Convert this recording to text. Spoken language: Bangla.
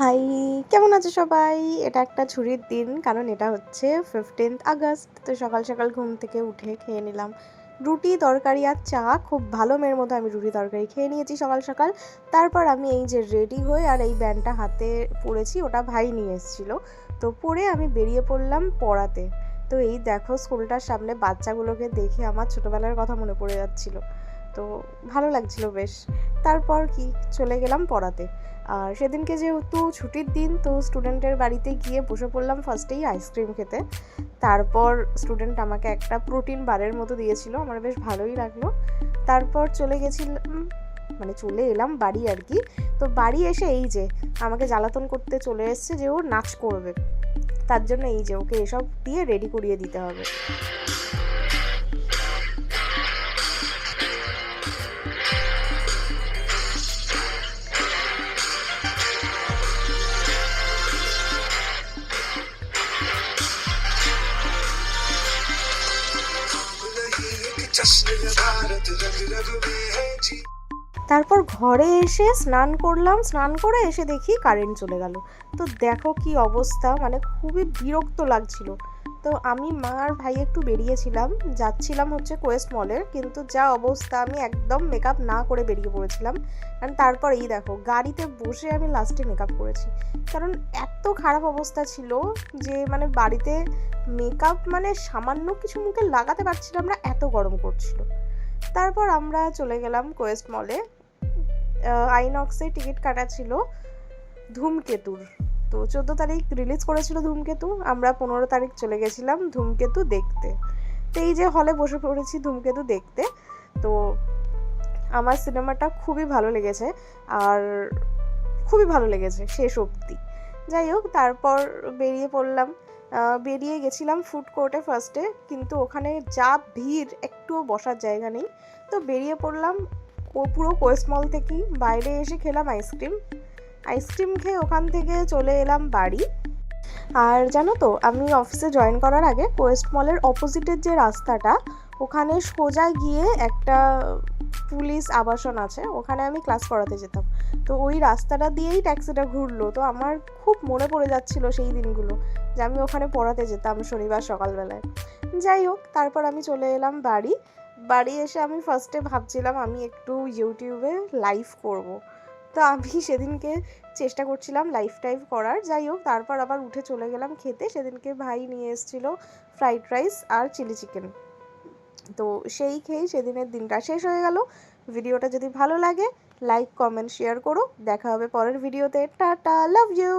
হাই, কেমন আছে সবাই? এটা একটা ছুরির দিন, কারণ এটা হচ্ছে ফিফটিন্থ আগস্ট, তো সকাল সকাল ঘুম থেকে উঠে খেয়ে নিলাম রুটি, তরকারি আর চা। খুব ভালো মেয়ের মতো আমি রুটি, তরকারি খেয়ে নিয়েছি সকাল সকাল। তারপর আমি এই যে রেডি হয়ে আর এই ব্যান্ডটা হাতে পড়েছি ওটা ভাই নিয়ে এসেছিল। তো পরে আমি বেরিয়ে পড়লাম পড়াতে। তো এই দেখো, স্কুলটার সামনে বাচ্চাগুলোকে দেখে আমার ছোটোবেলার কথা মনে পড়ে যাচ্ছিল। তো ভালো লাগছিল বেশ। তারপর কি? চলে গেলাম পড়াতে। আর সেদিনকে যেহেতু ছুটির দিন, তো স্টুডেন্টের বাড়িতে গিয়ে বসে পড়লাম ফার্স্টেই আইসক্রিম খেতে। তারপর স্টুডেন্ট আমাকে একটা প্রোটিন বারের মতো দিয়েছিল, আমার বেশ ভালোই লাগল। তারপর চলে গেছিলাম মানে চলে এলাম বাড়ি আর কি। তো বাড়ি এসে এই যে, আমাকে জ্বালাতন করতে চলে এসছে যে ও নাচ করবে। তার জন্য এই যে, ওকে এসব দিয়ে রেডি করিয়ে দিতে হবে। তারপর ঘরে এসে স্নান করলাম, স্নান করে এসে দেখি কারেন্ট চলে গেল। তো দেখো কি অবস্থা মানে খুবই বিরক্ত লাগছিল। তো আমি মা আর ভাই একটু বেরিয়েছিলাম। যাচ্ছিলাম হচ্ছে কোয়েস্ট মলের, কিন্তু যা অবস্থা আমি একদম মেকআপ না করে বেরিয়ে পড়েছিলাম। কারণ তারপর এই দেখো, গাড়িতে বসে আমি লাস্টে মেকআপ করেছি। কারণ এত খারাপ অবস্থা ছিল যে মানে বাড়িতে মেকআপ মানে সামান্য কিছু মুখে লাগাতে পারছিলাম না, এত গরম করছিল। তারপর আমরা চলে গেলাম কোয়েস্ট মলে। আইনক্সে টিকিট কাটা ছিল ধূমকেতুর। তো চোদ্দ তারিখ রিলিজ করেছিল ধূমকেতু, আমরা পনেরো তারিখ চলে গেছিলাম ধূমকেতু দেখতে। তো এই যে হলে বসে পড়েছি ধূমকেতু দেখতে, তো আমার সিনেমাটা খুবই ভালো লেগেছে আর খুবই ভালো লেগেছে শেষ অবধি। যাই হোক, তারপর বেরিয়ে পড়লাম। বেরিয়ে গেছিলাম ফুড কোর্টে ফার্স্টে কিন্তু ওখানে যা ভিড়, একটুও বসার জায়গা নেই। তো বেরিয়ে পড়লাম পুরো কোয়েস্ট মল থেকেই। বাইরে এসে খেলাম আইসক্রিম আইসক্রিম খেয়ে ওখান থেকে চলে এলাম বাড়ি। আর জানো তো, আমি অফিসে জয়েন করার আগে কোয়েস্ট মলের অপোজিটের যে রাস্তাটা, ওখানে সোজা গিয়ে একটা পুলিশ আবাসন আছে, ওখানে আমি ক্লাস করাতে যেতাম। তো ওই রাস্তাটা দিয়েই ট্যাক্সিটা ঘুরলো। তো আমার খুব মনে পড়ে যাচ্ছিল সেই দিনগুলো যে আমি ওখানে পড়াতে যেতাম শনিবার সকালবেলায়। যাই হোক, তারপর আমি চলে এলাম বাড়ি। বাড়ি এসে আমি ফার্স্টে ভাবছিলাম আমি একটু ইউটিউবে লাইভ করব। তো আমি সেদিনকে চেষ্টা করছিলাম লাইফ টাইপ করার। যাই হোক, তারপর আবার উঠে চলে গেলাম খেতে। সেদিনকে ভাই নিয়ে এসেছিল ফ্রাইড রাইস আর চিলি চিকেন তো সেই খেয়েই সেদিনের দিনটা শেষ হয়ে গেল। ভিডিওটা যদি ভালো লাগে লাইক কমেন্ট শেয়ার করো। দেখা হবে পরের ভিডিওতে টাটা লাভ ইউ